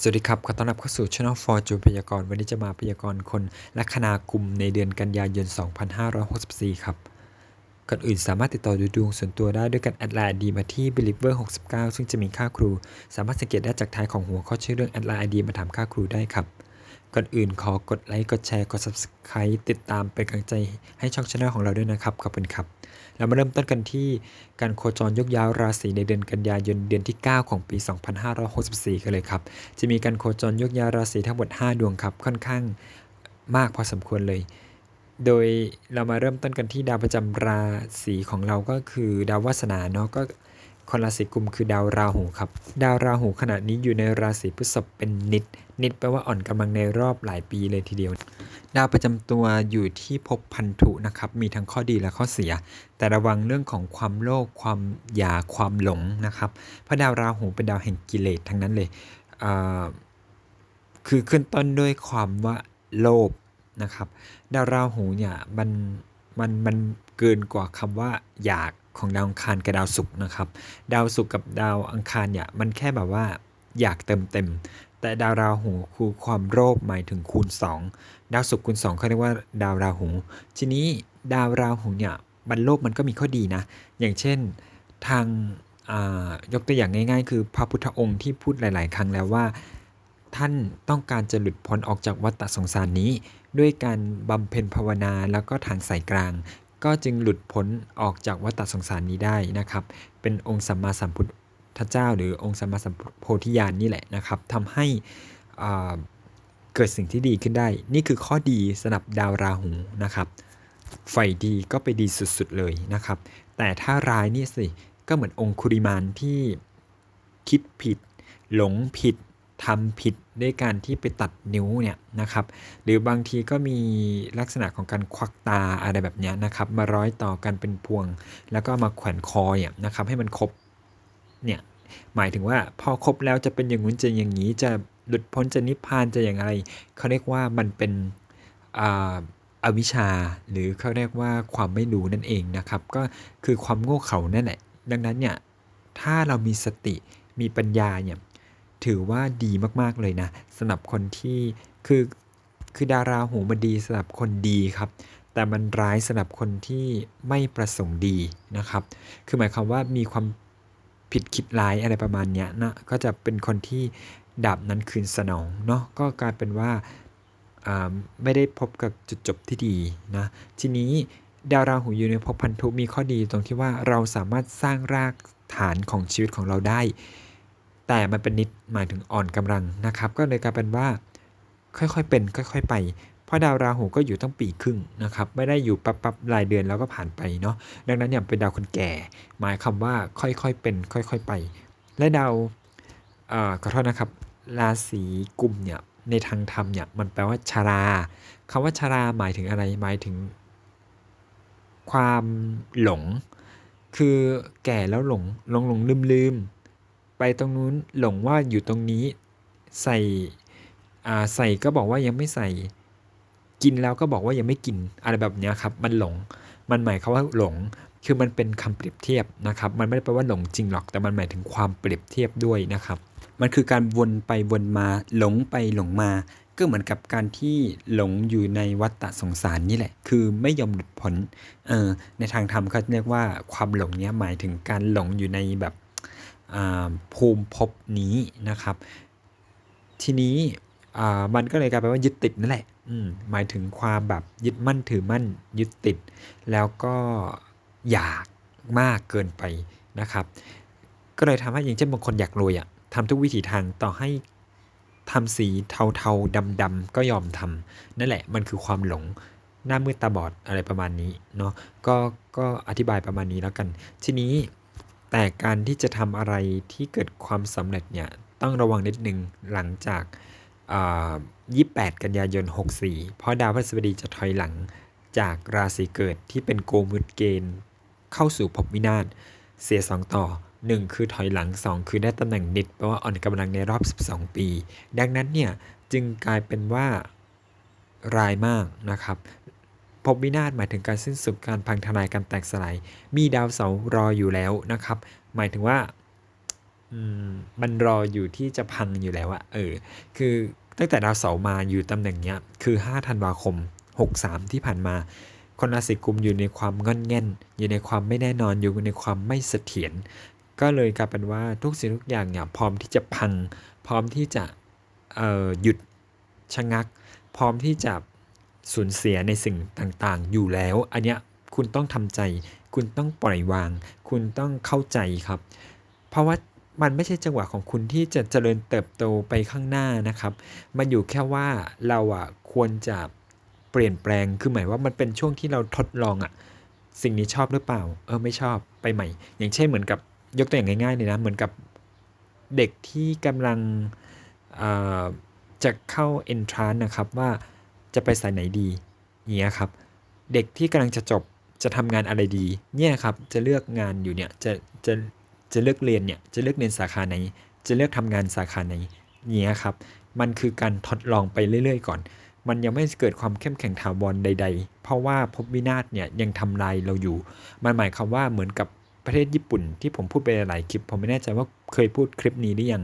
สวัสดีครับ ขอต้อนรับเข้าสู่ช่องฟอร์จูพยากรณ์วันนี้จะมาพยากรณ์คนและคณากุมในเดือนกันยายน 2564 ครับก่อนอื่นสามารถติดต่อดูดวงส่วนตัวได้ด้วยการแอดไลน์ดีมาที่ believer 69 ซึ่งจะมีค่าครู สามารถสังเกตได้จากท้ายของหัวข้อชื่อเรื่องแอดไลน์ดีมาถามค่าครูได้ครับ ก่อนอื่นขอกดไลค์กดแชร์กด subscribe ติดตามเป็นกำลังใจให้ช่อง Channel ของเราด้วยนะครับ ขอบคุณครับ เรามาเริ่มต้นกันที่การโคจรยกย้าวราศีในเดือนกันยายนเดือนที่ 9 ของปี 2564 กันเลยครับ จะมีการโคจรยกย้าวราศีทั้งหมด 5 ดวงครับ ค่อนข้างมากพอสมควรเลย โดยเรามาเริ่มต้นกันที่ดาวประจำราศีของเราก็คือดาววาสนาเนาะก็ คนราศีกุมคือดาวราหูครับ ดาวราหูขณะนี้อยู่ในราศีพฤษภเป็นนิด นิดแปลว่าอ่อนกำลังในรอบหลายปีเลยทีเดียว ดาวประจำตัวอยู่ที่ภพพันธุนะครับ มีทั้งข้อดีและข้อเสีย แต่ระวังเรื่องของความโลภความอยากความหลงนะครับ เพราะดาวราหูเป็นดาวแห่งกิเลสทั้งนั้นเลย คือขึ้นต้นด้วยความว่าโลภนะครับ ดาวราหูเนี่ยมันมันมันเกินกว่าคำว่าอยาก ของดาวอังคารกับดาวศุกร์นะครับ ดาวศุกร์กับดาวอังคารเนี่ยมันแค่แบบว่าอยากเติมเต็ม แต่ดาวราหูคือความโลภหมายถึงคูณ 2 ดาวศุกร์คูณ2เขาเรียกว่าดาวราหู ทีนี้ดาวราหูเนี่ยมันโลภมันก็มีข้อดีนะ อย่างเช่นทางอ่ายกตัวอย่างง่าย ๆ คือพระพุทธองค์ที่พูดหลาย ๆ ครั้งแล้วว่า ท่านต้องการจะหลุดพ้นออกจากวัฏสงสารนี้ ด้วยการบำเพ็ญภาวนาแล้วก็ทางสายกลาง ก็จึงหลุดพ้นออกจากวัฏฏะสงสารนี้ได้นะครับ เป็นองค์สัมมาสัมพุทธเจ้า หรือองค์สัมมาสัมโพธิญาณนี่แหละนะครับทำให้เกิดสิ่งที่ดีขึ้นได้ นี่คือข้อดีสำหรับดาวราหูนะครับไฟดีก็ไปดีสุดๆเลยนะครับ แต่ถ้าร้ายนี่สิก็เหมือนองคุริมานที่คิดผิด หลงผิด ทำผิดด้วยการที่ไปตัดนิ้วเนี่ยนะครับหรือบางทีก็มีลักษณะของการควักตาอะไรแบบเนี้ยนะครับมาร้อยต่อกันเป็นพวง แล้วก็มาแขวนคอเนี่ยนะครับให้มันครบเนี่ยหมายถึงว่าพอครบแล้วจะเป็นอย่างนู้นจะอย่างนี้จะหลุดพ้นจะนิพพานจะอย่างไรเขาเรียกว่ามันเป็นอ่าอวิชชาหรือเขาเรียกว่าความไม่รู้นั่นเองนะครับ ก็คือความโง่เขลานั่นแหละดังนั้นเนี่ยถ้าเรามีสติมีปัญญาเนี่ย ถือว่าดีมากๆเลยนะสำหรับคนที่คือคือดาราหูมันดีสำหรับคนดีครับ แต่มันร้ายสำหรับคนที่ไม่ประสงค์ดีนะครับ คือหมายความว่ามีความผิดคิดร้ายอะไรประมาณเนี้ยนะก็จะเป็นคนที่ดาบนั้นคืนสนองเนาะก็กลายเป็นว่าอ่าไม่ได้พบกับจุดจบที่ดีนะทีนี้ดาวราหูอยู่ในภพพันธุมีข้อดีตรงที่ว่าเราสามารถสร้างรากฐานของชีวิตของเราได้ แต่มันเป็นนิดหมายถึงอ่อนกำลังนะครับ ก็เลยกลายเป็นว่า ค่อยๆเป็น ค่อย ๆ ไป เพราะดาวราหูก็อยู่ตั้งปีครึ่งนะครับ ไม่ได้อยู่ปั๊บป๊บรายเดือนแล้วก็ผ่านไปเนาะดังนั้นเนี่ยเป็นดาวคนแก่ หมายคำว่าค่อยๆเป็น ค่อย ๆไป และดาวเอ่อขอโทษนะครับ ราศีกุมเนี่ยในทางธรรมเนี่ยมันแปลว่าชาราคำว่าชาราหมายถึงอะไรหมายถึง ความหลง คือแก่แล้วหลงหลงหลงลืมลืม ไปตรงนู้นหลงว่าอยู่ตรงนี้ ใส่อ่าใส่ก็บอกว่ายังไม่ใส่ กินแล้วก็บอกว่ายังไม่กิน อะไรแบบนี้ครับ มันหลง มันหมายควาว่าหลง คือมันเป็นคำเปรียบเทียบนะครับ มันไม่ได้แปลว่าหลงจริงหรอก แต่มันหมายถึงความเปรียบเทียบด้วยนะครับ มันคือการวนไปวนมา หลงไปหลงมา ก็เหมือนกับการที่หลงอยู่ในวัฏฏะสงสารนี่แหละ คือไม่ยอมหลุดพ้น เออในทางธรรมเขาเรียกว่าความหลงเนี้ยหมายถึงการหลงอยู่ในแบบ ภูมิภพนี้นะครับ ทีนี้มันก็เลยกลายเป็นว่ายึดติดนั่นแหละมหมายถึงความแบบยึดมั่นถือมั่นยึดติด แล้วก็อยากมากเกินไปนะครับ ก็เลยทำให้อย่างเช่นบางคนอยากรวยอะ่ะทำทุกวิถีทางต่อให้ทำสีเทาๆดำๆก็ยอมทำนั่นแหละมันคือความหลงหน้ามืดตาบอดอะไรประมาณนี้เนาะก็ก็อธิบายประมาณนี้แล้วกัน ทีนี้ แต่การที่จะทำอะไรที่เกิดความสำเร็จเนี่ยต้องระวังนิดนึงหลังจาก 28 กันยายน 64 เพราะดาวพฤหัสบดีจะถอยหลังจากราศีเกิดที่เป็นโกมุตเกณฑ์เข้าสู่ภพวินาศเสีย 2 ต่อ 1 คือถอยหลัง 2 คือได้ตำแหน่งนิดแปลว่าอ่อนกำลังในรอบ 12 ปี ดังนั้นเนี่ยจึงกลายเป็นว่ารายมากนะครับ ภพวินาศหมายถึงการสิ้นสุดการพังทลายการแตกสลาย มีดาวเสาร์รออยู่แล้วนะครับ หมายถึงว่ามันรออยู่ที่จะพังอยู่แล้วอะเออ คือตั้งแต่ดาวเสาร์มาอยู่ตำแหน่งเนี้ย คือ5ธันวาคม 63 ที่ผ่านมา คนราศีกุมอยู่ในความงอนแง่น อยู่ในความไม่แน่นอนอยู่ในความไม่เสถียรก็เลยกลายเป็นว่าทุกสิ่งทุกอย่างเนี่ยพร้อมที่จะพัง พร้อมที่จะออหยุดชะงัก พร้อมที่จะ สูญเสียในสิ่งต่างๆ อยู่แล้ว อันเนี้ยคุณต้องทำใจ คุณต้องปล่อยวาง คุณต้องเข้าใจครับ เพราะว่ามันไม่ใช่จังหวะของคุณที่จะเจริญเติบโตไปข้างหน้านะครับ มันอยู่แค่ว่าเราอะควรจะเปลี่ยนแปลง คือหมายว่ามันเป็นช่วงที่เราทดลองอะ สิ่งนี้ชอบหรือเปล่า เออไม่ชอบไปใหม่ อย่างเช่นเหมือนกับยกตัวอย่างง่ายๆเลยนะ เหมือนกับเด็กที่กำลังจะเข้า entrance นะครับว่า จะไปสายไหนดีเงี้ยครับ เด็กที่กำลังจะจบจะทำงานอะไรดี เนี่ยครับจะเลือกงานอยู่เนี่ยจะจะจะเลือกเรียนเนี่ยจะเลือกเรียนสาขาไหน จะเลือกทำงานสาขาไหนเนี่ยครับ มันคือการทดลองไปเรื่อยๆ ก่อน มันยังไม่เกิดความเข้มแข็งถาวรใด ๆ เพราะว่าภพวินาศเนี่ยยังทำลายเราอยู่ มันหมายความว่าเหมือนกับประเทศญี่ปุ่นที่ผมพูดไปหลายคลิป ผมไม่แน่ใจว่าเคยพูดคลิปนี้หรือยัง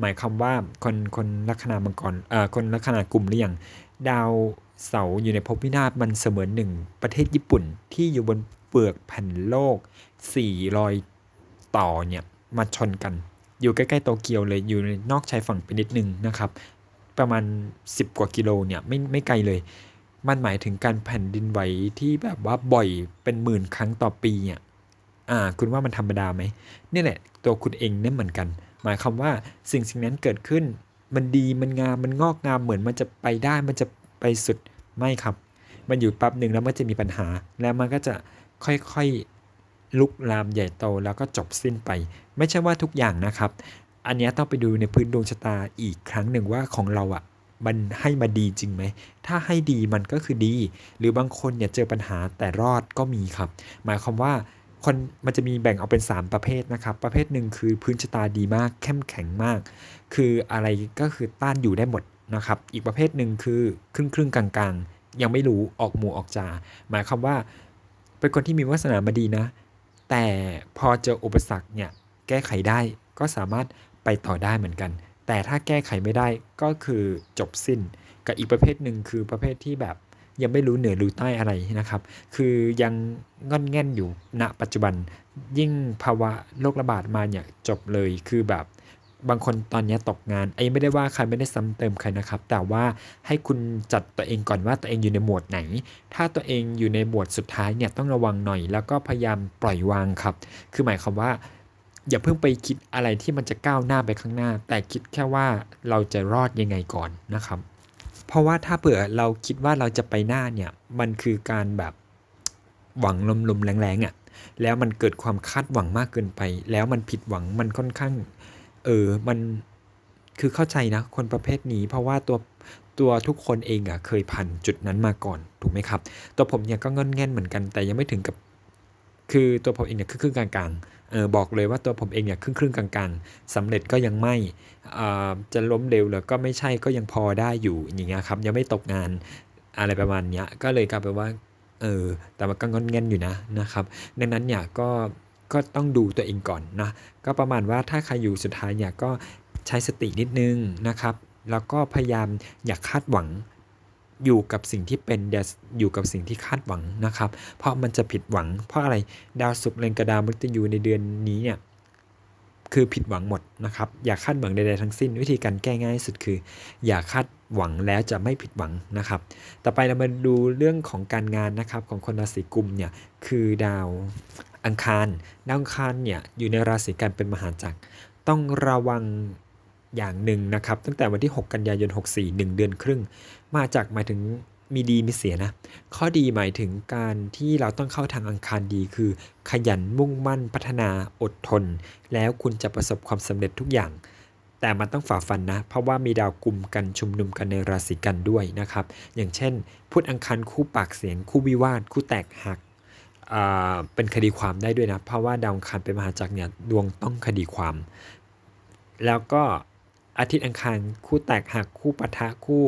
หมายความว่าคนคนลัคนามังกรเอ่อคนลัคนากลุ่มหรือยัง ดาวเสาอยู่ในภพวินาศมันเสมือนหนึ่ง ประเทศญี่ปุ่นที่อยู่บนเปลือกแผ่นโลก4รอยต่อเนี่ยมาชนกัน อยู่ใกล้ๆโตเกียวเลยอยู่ในนอกชายฝั่งไปนิดนึงนะครับ ประมาณ 10 กว่ากิโลเนี่ยไม่ไม่ไกลเลย มันหมายถึงการแผ่นดินไหวที่แบบว่าบ่อยเป็นหมื่นครั้งต่อปีอะอ่าคุณว่ามันธรรมดาไหมนี่แหละตัวคุณเองเนี่ยเหมือนกัน หมายความว่าสิ่งสิ่งนั้นเกิดขึ้น มันดีมันงามมันงอกงามเหมือนมันจะไปได้มันจะไปสุดไม่ครับ มันอยู่แป๊บหนึ่งแล้วมันจะมีปัญหา แล้วมันก็จะค่อยๆลุกลามใหญ่โตแล้วก็จบสิ้นไป ไม่ใช่ว่าทุกอย่างนะครับ อันนี้ต้องไปดูในพื้นดวงชะตาอีกครั้งหนึ่งว่าของเราอะ่ะมันให้มาดีจริงไหม ถ้าให้ดีมันก็คือดี หรือบางคนเนี่ยเจอปัญหาแต่รอดก็มีครับ หมายความว่า คนมันจะมีแบ่งออกเป็น 3 ประเภทนะครับ ประเภทหนึ่งคือพื้นชะตาดีมาก เข้มแข็งมาก คืออะไรก็คือต้านอยู่ได้หมดนะครับ อีกประเภทหนึ่งคือครึ่งครึ่งๆกลางๆยังไม่รู้ออกหมู่ออกจา หมายความว่า เป็นคนที่มีวาสนามาดีนะ แต่พอเจออุปสรรคเนี่ยแก้ไขได้ก็สามารถไปต่อได้เหมือนกัน แต่ถ้าแก้ไขไม่ได้ก็คือจบสิ้น กับอีกประเภทหนึ่งคือประเภทที่แบบ ยังไม่รู้เหนือรู้ใต้อะไรนะครับ คือยังงอนแง่นอยู่ณปัจจุบัน ยิ่งภาวะโรคระบาดมาเนี่ยจบเลยคือแบบบางคนตอนนี้ตกงานไอ้ไม่ได้ว่าใครไม่ได้ซ้ำเติมใครนะครับ แต่ว่าให้คุณจัดตัวเองก่อนว่าตัวเองอยู่ในหมวดไหน ถ้าตัวเองอยู่ในหมวดสุดท้ายเนี่ยต้องระวังหน่อย แล้วก็พยายามปล่อยวางครับ คือหมายความว่า อย่าเพิ่งไปคิดอะไรที่มันจะก้าวหน้าไปข้างหน้า แต่คิดแค่ว่าเราจะรอดยังไงก่อนนะครับ เพราะว่าถ้าเผื่อเราคิดว่าเราจะไปหน้าเนี่ย มันคือการแบบหวังลมๆแรงๆอะ่ะ แล้วมันเกิดความคาดหวังมากเกินไป แล้วมันผิดหวังมันค่อนข้าง เออ มันคือเข้าใจนะ คนประเภทนี้ เพราะว่าตัวตัวทุกคนเองอะ่ะเคยผ่านจุดนั้นมาก่อนถูกไหมครับ ตัวผมเนี่ยก็งอนแง่นเหมือนกัน แต่ยังไม่ถึงกับ คือตัวผมเองเนี่ยครึ่งๆกลางๆ เออบอกเลยว่าตัวผมเองเนี่ยครึ่งๆกลางๆสำเร็จก็ยังไม่อ่าจะล้มเร็วแล้วก็ไม่ใช่ก็ยังพอได้อยู่อย่างเงี้ยครับยังไม่ตกงานอะไรประมาณเนี้ยก็เลยกลายเป็นว่าเออแต่มันก็งอนแง่นอยู่นะนะครับ ดังนั้นเนี่ยก็ก็ต้องดูตัวเองก่อนนะก็ประมาณว่าถ้าใครอยู่สุดท้ายเนี่ยก็ใช้สตินิดนึงนะครับ แล้วก็พยายามอย่าคาดหวัง อยู่กับสิ่งที่เป็นอย่าอยู่กับสิ่งที่คาดหวังนะครับ เพราะมันจะผิดหวัง เพราะอะไรดาวศุกร์เล็งกับดาวมฤตยูในเดือนนี้เนี่ยคือผิดหวังหมดนะครับ อย่าคาดหวังใดๆทั้งสิ้น วิธีการแก้ง่ายสุดคือ อย่าคาดหวังแล้วจะไม่ผิดหวังนะครับ ต่อไปเรามาดูเรื่องของการงานนะครับของคนราศีกุมเนี่ยคือดาวอังคารดาวอังคารเนี่ยอยู่ในราศีกันเป็นมหาจักรต้องระวัง อย่างหนึ่งนะครับ ตั้งแต่วันที่ 6 กันยายน 64 1 เดือนครึ่ง มาจากหมายถึงมีดีมีเสียนะ ข้อดีหมายถึงการที่เราต้องเข้าทางอังคารดีคือ ขยันมุ่งมั่นพัฒนาอดทน แล้วคุณจะประสบความสำเร็จทุกอย่าง แต่มันต้องฝ่าฟันนะ เพราะว่ามีดาวกลุ่มกันชุมนุมกันในราศีกันด้วยนะครับ อย่างเช่น พุธอังคารคู่ปากเสียง คู่วิวาท คู่แตกหักเป็นคดีความได้ด้วยนะ เพราะว่าดาวอังคารเป็นมหาจักรเนี่ยดวงต้องคดีความ แล้วก็ อาทิตย์อังคารคู่แตกหักคู่ปะทะคู่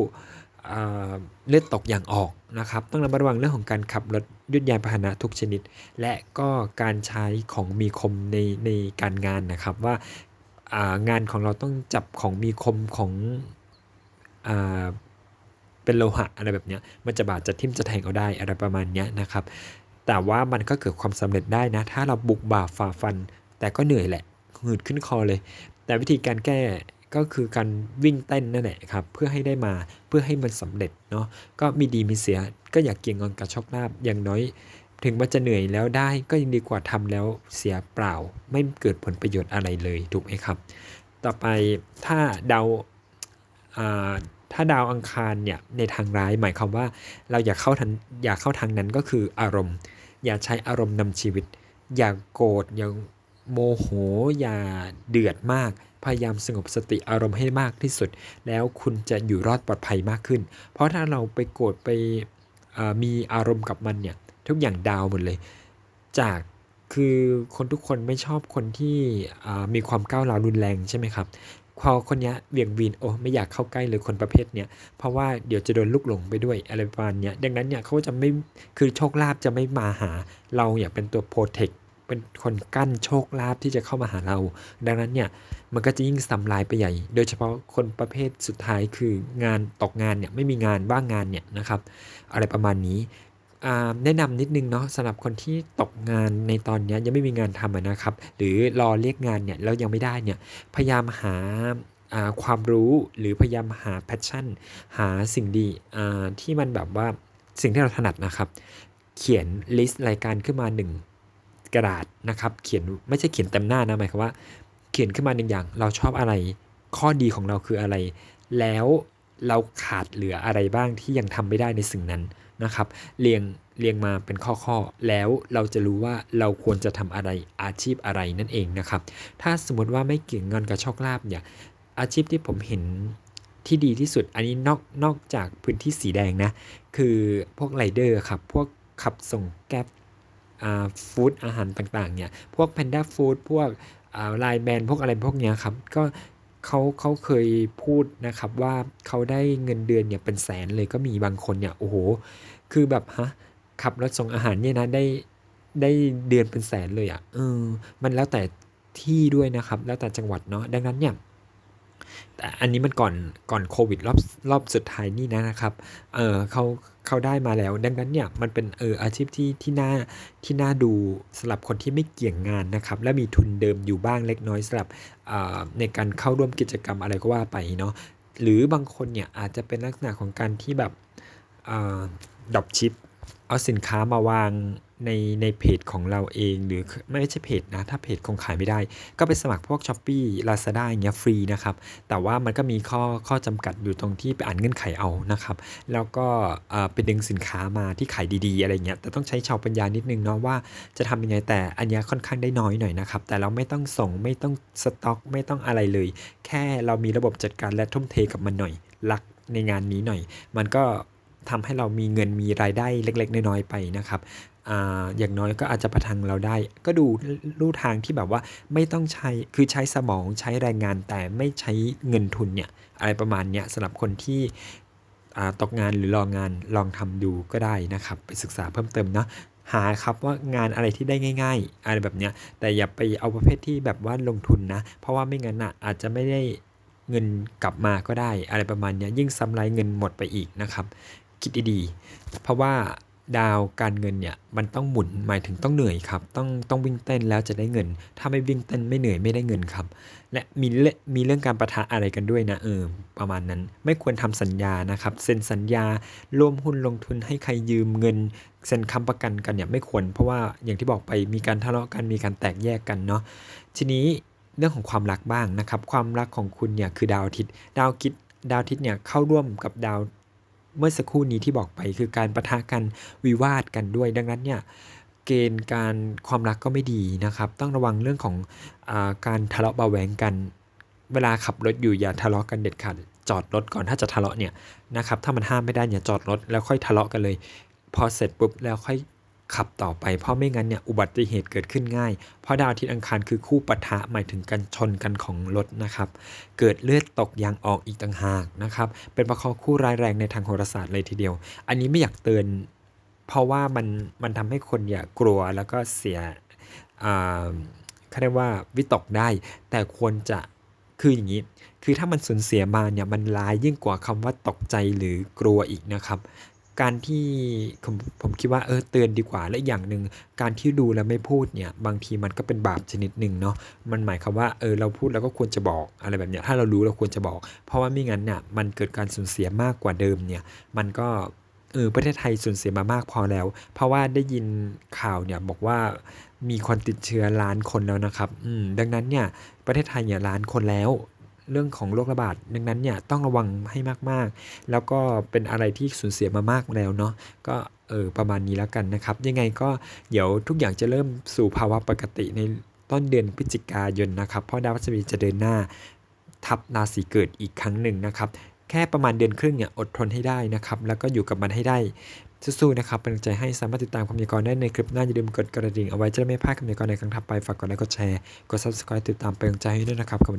เลือดตกอย่างออกนะครับ ต้องระมัดระวังเรื่องของการขับรถยุดยานพาหนะทุกชนิด และก็การใช้ของมีคมในในการงานนะครับว่างานของเราต้องจับของมีคมของอเป็นโลหะอะไรแบบเนี้ยมันจะบาดจะทิ่มจะแทงเอาได้อะไรประมาณเนี้ยนะครับ แต่ว่ามันก็เกิดความสำเร็จได้นะ ถ้าเราบุกบ่าฝ่าฟัน แต่ก็เหนื่อยแหละหืดขึ้นคอเลย แต่วิธีการแก้ ก็คือการวิ่งเต้นนั่นแหละครับเพื่อให้ได้มาเพื่อให้มันสำเร็จเนาะก็มีดีมีเสียก็อยากเกี่ยงเงินกับโชคลาภอย่างน้อย ถึงมันจะเหนื่อยแล้วได้ก็ยังดีกว่าทำแล้วเสียเปล่า ไม่เกิดผลประโยชน์อะไรเลยถูกไหมครับ ต่อไปถ้าดาวถ้าดาวอังคารเนี่ยในทางร้ายหมายความว่าเราอยากเข้าทางอยากเข้าทางนั้นก็คืออารมณ์ อย่าใช้อารมณ์นำชีวิต อย่าโกรธอย่าโมโห อย่าเดือดมาก พยายามสงบสติอารมณ์ให้มากที่สุด แล้วคุณจะอยู่รอดปลอดภัยมากขึ้น เพราะถ้าเราไปโกรธไปมีอารมณ์กับมันเนี่ยทุกอย่างดาวหมดเลย จากคือคนทุกคนไม่ชอบคนที่มีความก้าวร้าวรุนแรงใช่ไหมครับพอคนนี้เบี่ยงวีนโอ้ไม่อยากเข้าใกล้เลยคนประเภทเนี้ยเพราะว่าเดี๋ยวจะโดนลูกหลงไปด้วยอะไรประมาณเนี้ยดังนั้นเนี่ยเขาจะไม่คือโชคลาภจะไม่มาหาเราอยาเป็นตัวโปรเทค เป็นคนกั้นโชคลาภที่จะเข้ามาหาเรา ดังนั้นเนี่ยมันก็จะยิ่งสำลายไปใหญ่ โดยเฉพาะคนประเภทสุดท้ายคืองานตกงานเนี่ยไม่มีงานว่างงานเนี่ยนะครับอะไรประมาณนี้แนะนำนิดนึงเนาะสำหรับคนที่ตกงานในตอนนี้ยังไม่มีงานทำนะครับ หรือรอเรียกงานเนี่ยแล้วยังไม่ได้เนี่ยพยายามหาความรู้หรือพยายามหาแพชชั่น หาสิ่งดีที่มันแบบว่าสิ่งที่เราถนัดนะครับ เขียนลิสต์รายการขึ้นมาหนึ่ง กระดาษนะครับ เขียนไม่ใช่เขียนเต็มหน้านะหมายความว่า เขียนขึ้นมาหนึ่งอย่าง เราชอบอะไร ข้อดีของเราคืออะไร แล้วเราขาดเหลืออะไรบ้างที่ยังทำไม่ได้ในสิ่งนั้นนะครับ เรียงเรียงมาเป็นข้อๆแล้วเราจะรู้ว่าเราควรจะทำอะไรอาชีพอะไรนั่นเองนะครับ ถ้าสมมติว่าไม่เกี่ยงเงินกับโชคลาภเนี่ยอาชีพที่ผมเห็นที่ดีที่สุดอันนี้นอกนอกจากพื้นที่สีแดงนะ คือพวกไรเดอร์ครับ พวกขับส่งแก๊ป ฟู้ดอาหารต่างๆเนี่ยพวกแพนด้าฟู้ดพวกอ่าไลน์แมนพวกอะไรพวกเนี้ยครับก็เขาเขาเคยพูดนะครับว่าเขาได้เงินเดือนเนี่ยเป็นแสนเลยก็มีบางคนเนี่ยโอ้โหคือแบบฮะขับรถส่งอาหารเนี่ยนะได้ได้เดือนเป็นแสนเลยอะ่ะเออมันแล้วแต่ที่ด้วยนะครับ แล้วแต่จังหวัดเนาะดังนั้นเนี่ย แต่อันนี้มันก่อนก่อนโควิดรอบรอบสุดท้ายนี่นะนะครับ เออเขาเขาได้มาแล้ว ดังนั้นเนี่ยมันเป็นเอออาชีพที่ที่น่าที่น่าดูสำหรับคนที่ไม่เกี่ยงงานนะครับ และมีทุนเดิมอยู่บ้างเล็กน้อยสำหรับอ่าในการเข้าร่วมกิจกรรมอะไรก็ว่าไปเนาะหรือบางคนเนี่ยอาจจะเป็นลักษณะของการที่แบบอ่าดรอปชิปเอาสินค้ามาวาง ในในเพจของเราเองหรือไม่ใช่เพจนะ ถ้าเพจคงขายไม่ได้ ก็ไปสมัครพวก s h อ p e e Lazada อย่างเงี้ยฟรีนะครับ แต่ว่ามันก็มีข้อข้อจำกัดอยู่ตรงที่ไปอ่านเงื่อนไขเอานะครับ แล้วก็ไปดึงสินค้ามาที่ขายดีๆ อะไรเงี้ยแต่ต้องใช้ชาวปัญญานิดนึงเนาะว่าจะทำยังไงแต่อันนี้ค่อนข้างได้น้อยหน่อยนะครับ แต่เราไม่ต้องส่งไม่ต้องสต็อก ไม่ต้องอะไรเลย แค่เรามีระบบจัดการและทุ่มเทกับมันหน่อยรักในงานนี้หน่อย มันก็ทำให้เรามีเงินมีรายได้เล็ก ๆ น้อยๆไปนะครับ อย่างน้อยก็อาจจะประทังเราได้ ก็ดูลู่ทางที่แบบว่าไม่ต้องใช้คือใช้สมองใช้แรงงานแต่ไม่ใช้เงินทุนเนี่ยอะไรประมาณเนี้ยสำหรับคนที่ตกงานหรือรองงานลองทำดูก็ได้นะครับ ไปศึกษาเพิ่มเติมเนาะหาครับว่างานอะไรที่ได้ง่าย ๆ อะไรแบบเนี้ยแต่อย่าไปเอาประเภทที่แบบว่าลงทุนนะ เพราะว่าไม่งั้นอะอาจจะไม่ได้เงินกลับมาก็ได้ อะไรประมาณเนี้ยยิ่งซ้ำไรเงินหมดไปอีกนะครับ คิดดีๆ เพราะว่า ดาวการเงินเนี่ยมันต้องหมุนหมายถึงต้องเหนื่อยครับ ต้องต้องวิ่งเต้นแล้วจะได้เงิน ถ้าไม่วิ่งเต้นไม่เหนื่อยไม่ได้เงินครับ และมีเรื่องมีเรื่องการประทะอะไรกันด้วยนะเออประมาณนั้น ไม่ควรทำสัญญานะครับเซ็นสัญญาร่วมหุ้นลงทุนให้ใครยืมเงินเซ็นค้ำประกันกันเนี่ยไม่ควร เพราะว่าอย่างที่บอกไปมีการทะเลาะกันมีการแตกแยกกันเนาะทีนี้เรื่องของความรักบ้างนะครับ ความรักของคุณเนี่ยคือดาวอาทิตย์ ดาวคิดดาวอาทิตย์เนี่ยเข้าร่วมกับดาว เมื่อสักครู่นี้ที่บอกไปคือการประทะกันวิวาทกันด้วย ดังนั้นเนี่ยเกณฑ์การความรักก็ไม่ดีนะครับ ต้องระวังเรื่องของอการทะเลาะเบาแหวงกัน เวลาขับรถอยู่อย่าทะเลาะกันเด็ดขาดจอดรถก่อนถ้าจะทะเลาะเนี่ยนะครับถ้ามันห้ามไม่ได้อย่าจอดรถแล้วค่อยทะเลาะกันเลย พอเสร็จปุ๊บแล้วค่อย ขับต่อไปเพราะไม่งั้นเนี่ยอุบัติเหตุเกิดขึ้นง่าย เพราะดาวอาทิตย์อังคารคือคู่ปะทะหมายถึงการชนกันของรถนะครับ เกิดเลือดตกยางออกอีกต่างหากนะครับ เป็นประคอคู่ร้ายแรงในทางโหราศาสตร์เลยทีเดียว อันนี้ไม่อยากเตือน เพราะว่ามันมันทำให้คนอย่ากลัวแล้วก็เสียอ่าเขาเรียกว่าวิตกได้ แต่ควรจะคืออย่างนี้ คือถ้ามันสูญเสียมาเนี่ยมันร้ายยิ่งกว่าคำว่าตกใจหรือกลัวอีกนะครับ การที่ผมผมคิดว่าเออเตือนดีกว่าและอย่างหนึ่งการที่ดูแล้วไม่พูดเนี่ยบางทีมันก็เป็นบาปชนิดหนึ่งเนาะมันหมายความว่าเออเราพูดแล้วก็ควรจะบอกอะไรแบบเนี้ยถ้าเรารู้เราควรจะบอก เพราะว่าไม่งั้นเนี่ยมันเกิดการสูญเสียมากกว่าเดิมเนี่ยมันก็เออประเทศไทยสูญเสียมามากพอแล้ว เพราะว่าได้ยินข่าวเนี่ยบอกว่ามีคนติดเชื้อล้านคนแล้วนะครับ อืมดังนั้นเนี่ยประเทศไทยเนี่ยล้านคนแล้ว เรื่องของโรคระบาดดังนั้นเนี่ยต้องระวังให้มากๆ แล้วก็เป็นอะไรที่สูญเสียมามากแล้วเนาะก็เออประมาณนี้แล้วกันนะครับ ยังไงก็เดี๋ยวทุกอย่างจะเริ่มสู่ภาวะปกติในต้นเดือนพฤศจิกายนนะครับ เพราะดาวพฤหัสบดีจะเดินหน้าทับราศีเกิดอีกครั้งหนึ่งนะครับ แค่ประมาณเดือนครึ่งเนี่ยอดทนให้ได้นะครับ แล้วก็อยู่กับมันให้ได้สู้ๆนะครับเป็นกำลังใจให้สามารถติดตามคำพยากรณ์ได้ในคลิปหน้าอย่าลืมกดกระดิ่งเอาไว้จะไม่พลาดคำพยากรณ์ในครั้งถัดไปฝากกดไลค์กดแชร์กด subscribe ติดตามเป็นกำลังใจให้ด้วยนะครับขอบคุณ